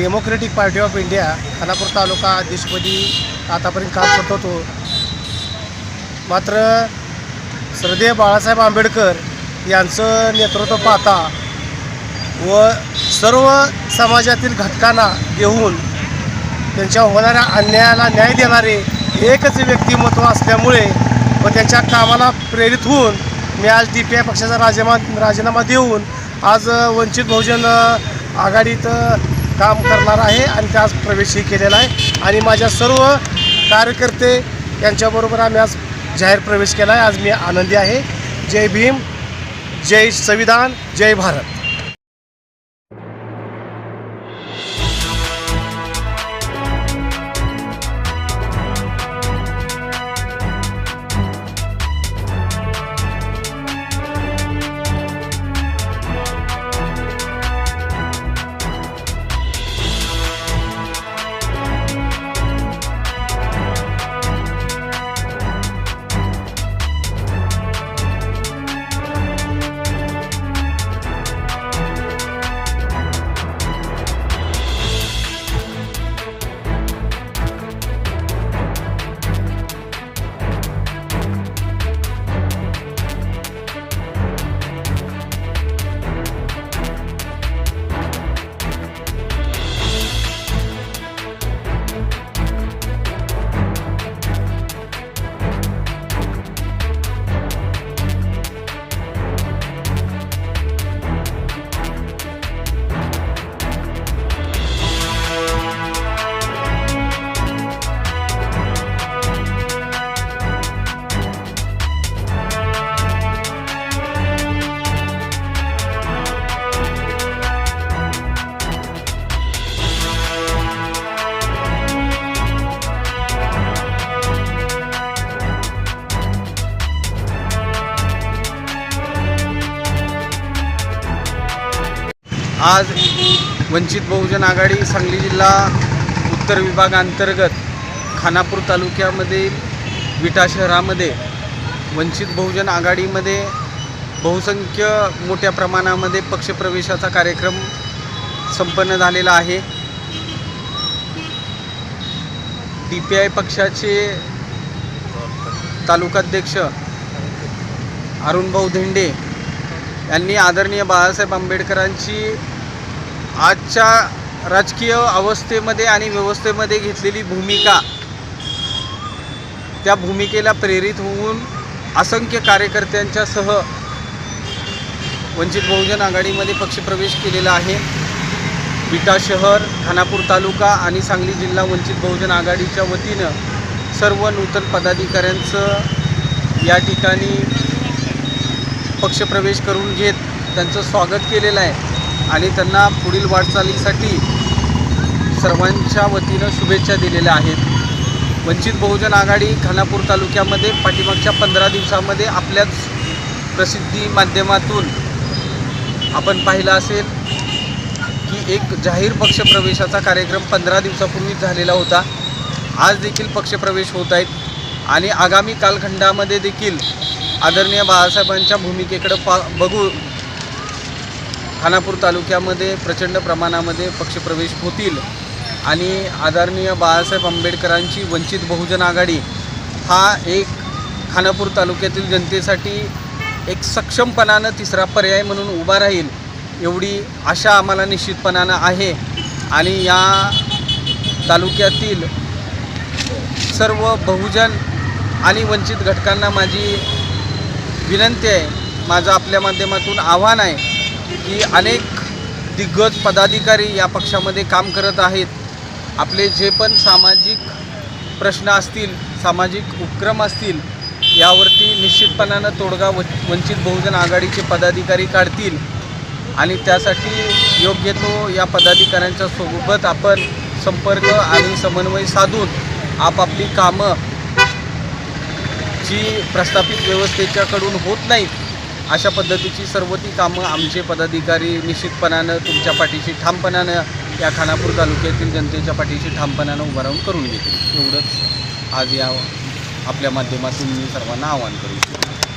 Democratic party of India Khanapur taluka अध्यक्षपदी आतापर्यंत काम करत होतो मात्र श्रद्धेय बाळासाहेब आंबेडकर यांचं नेतृत्व पाहता व सर्व समाजातील घटकांना घेऊन त्यांच्या होणाऱ्या अन्यायाला न्याय देणारे एकच व्यक्तिमत्व असल्यामुळे व त्यांच्या कामाला प्रेरित होऊन मी आज डी पी आय पक्षाचा राजीनामा राजीनामा देऊन आज वंचित बहुजन आघाडीत काम करणार आहे आणि त्यात प्रवेशही केलेला आहे. आणि माझ्या सर्व कार्यकर्ते यांच्याबरोबर आम्ही आज जाहीर प्रवेश केला आहे आज मी आनंदी आहे. जय भीम जय संविधान जय भारत. आज वंचित बहुजन आघाडी सांगली जिल्हा उत्तर विभागांतर्गत खानापूर तालुक्यामध्ये विटा शहरामध्ये वंचित बहुजन आघाडीमध्ये बहुसंख्य मोठ्या प्रमाणामध्ये पक्षप्रवेशाचा कार्यक्रम संपन्न झालेला आहे. डी पी आय पक्षाचे तालुकाध्यक्ष अरुणभाऊ धेंडे यांनी आदरणीय बाळासाहेब आंबेडकरांची आजच्या राजकीय अवस्थेमध्ये आणि व्यवस्थेमध्ये घेतलेली भूमिका त्या भूमिकेला प्रेरित होऊन असंख्य कार्यकर्त्यांच्या सह वंचित बहुजन आघाडीमध्ये पक्षप्रवेश केलेला आहे. विटा शहर खानापूर तालुका आणि सांगली जिल्हा वंचित बहुजन आघाडीच्या वतीनं सर्व नूतन पदाधिकाऱ्यांचं या ठिकाणी पक्षप्रवेश करून घेत त्यांचं स्वागत केलेलं आहे. आणि त्यांना पुढील वाटचालीसाठी सर्वांच्या वतीनं शुभेच्छा दिलेल्या आहेत. वंचित बहुजन आघाडी खानापूर तालुक्यामध्ये पाठीमागच्या पंधरा दिवसामध्ये आपल्याच प्रसिद्धी माध्यमातून आपण पाहिलं असेल की एक जाहीर पक्षप्रवेशाचा कार्यक्रम पंधरा दिवसापूर्वीच झालेला होता. आज देखील पक्षप्रवेश होत आहेत. आणि आगामी कालखंडामध्ये देखील आदरणीय बाळासाहेबांच्या भूमिकेकडं पा बघू. खानापूर तालुक्यामध्ये प्रचंड प्रमाणामध्ये पक्षप्रवेश होतील. आणि आदरणीय बाळासाहेब आंबेडकरांची वंचित बहुजन आघाडी हा एक खानापूर तालुक्यातील जनतेसाठी एक सक्षमपणानं तिसरा पर्याय म्हणून उभा राहील एवढी आशा आम्हाला निश्चितपणानं आहे. आणि या तालुक्यातील सर्व बहुजन आणि वंचित घटकांना माझी विनंती आहे माझं आपल्या माध्यमातून आव्हान आहे की अनेक दिग्गज पदाधिकारी या पक्षामध्ये काम करत आहेत. आपले जे पण सामाजिक प्रश्न असतील सामाजिक उपक्रम असतील यावरती निश्चितपणानं तोडगा व वंचित बहुजन आघाडीचे पदाधिकारी काढतील आणि त्यासाठी योग्य तो या पदाधिकाऱ्यांच्या सोबत आपण संपर्क आणि समन्वय साधून आपापली कामं जी प्रस्थापित व्यवस्थेच्याकडून होत नाहीत अशा पद्धतीची सर्व ती कामं आमचे पदाधिकारी निश्चितपणानं तुमच्या पाठीशी ठामपणानं या खानापूर तालुक्यातील जनतेच्या पाठीशी ठामपणानं उभं राहून करून घेतील. एवढंच आज या आपल्या माध्यमातून मी सर्वांना आवाहन करू इच्छितो